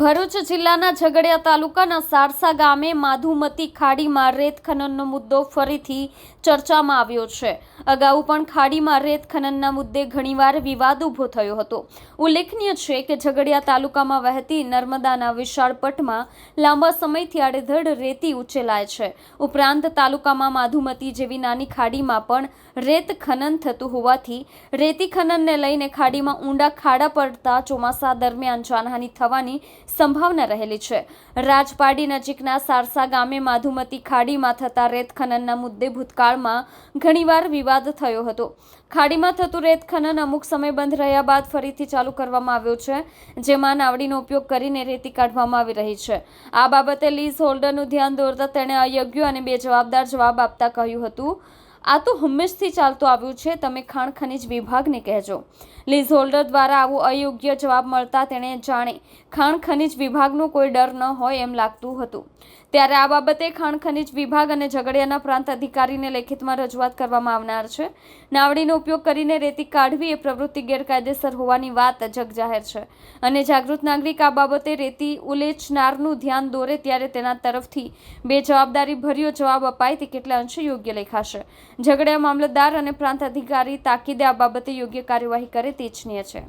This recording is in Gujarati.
ભરૂચ જિલ્લાના ઝઘડિયા તાલુકાના સારસા ગામે માધુમતી ખાડીમાં રેત ખનનનો મુદ્દો ફરીથી ચર્ચામાં આવ્યો છે. અગાઉ પણ ખાડીમાં રેત ખનનના મુદ્દે ઘણીવાર વિવાદ ઊભો થયો હતો. ઉલ્લેખનીય છે કે ઝઘડિયા તાલુકામાં વહેતી નર્મદાના વિશાળ પટમાં લાંબા સમયથી આડેધડ રેતી ઉચેલાય છે. ઉપરાંત તાલુકામાં માધુમતી જેવી નાની ખાડીમાં પણ રેત ખનન થતું હોવાથી રેતી ખનનને લઈને ખાડીમાં ઊંડા ખાડા પડતા ચોમાસા દરમિયાન જાનહાની થવાની સંભાવના રહેલી છે. રાજપાડી નજીકના સારસા ગામે માધુમતી ખાડીમાં થતા રેત ખનનના મુદ્દે ભૂતકાળમાં ઘણીવાર વિવાદ થયો હતો. ખાડીમાં થતું રેત ખનન અમુક સમય બંધ રહ્યા બાદ ફરીથી ચાલુ કરવામાં આવ્યો છે, જેમાં નાવડીનો ઉપયોગ કરીને રેતી કાઢવામાં આવી રહી છે. આ બાબતે લીઝ હોલ્ડરનું ધ્યાન દોરતા તેણે અયોગ્ય અને બેજવાબદાર જવાબ આપતા કહ્યું હતું. આ તો હંમેશથી ચાલતું આવ્યું છે. તમે ખાણ ખનિજ વિભાગને કહેજો. લીઝ હોલ્ડર દ્વારા આવો અયોગ્ય જવાબ મળતા તેણે જાણે ખાણ ખનિજ વિભાગનો કોઈ ડર ન હોય એમ લાગતું હતું. ત્યારે આ બાબતે ખાણ ખનિજ વિભાગ અને ઝઘડિયાના પ્રાંત અધિકારીને લેખિતમાં રજૂઆત કરવામાં આવનાર છે. નાવડીનો ઉપયોગ કરીને રેતી કાઢવી એ પ્રવૃત્તિ ગેરકાયદેસર હોવાની વાત જગજાહેર છે. અને જાગૃત નાગરિક આ બાબતે રેતી ઉલેચનારનું ધ્યાન દોરે ત્યારે તેના તરફથી બે જવાબદારી ભર્યો જવાબ અપાય તે કેટલા અંશે યોગ્ય લેખાશે. ઝઘડિયા મામલતદાર અને પ્રાંત અધિકારી તાકીદે આ બાબતે યોગ્ય કાર્યવાહી કરે તે ઇચ્છનીય છે.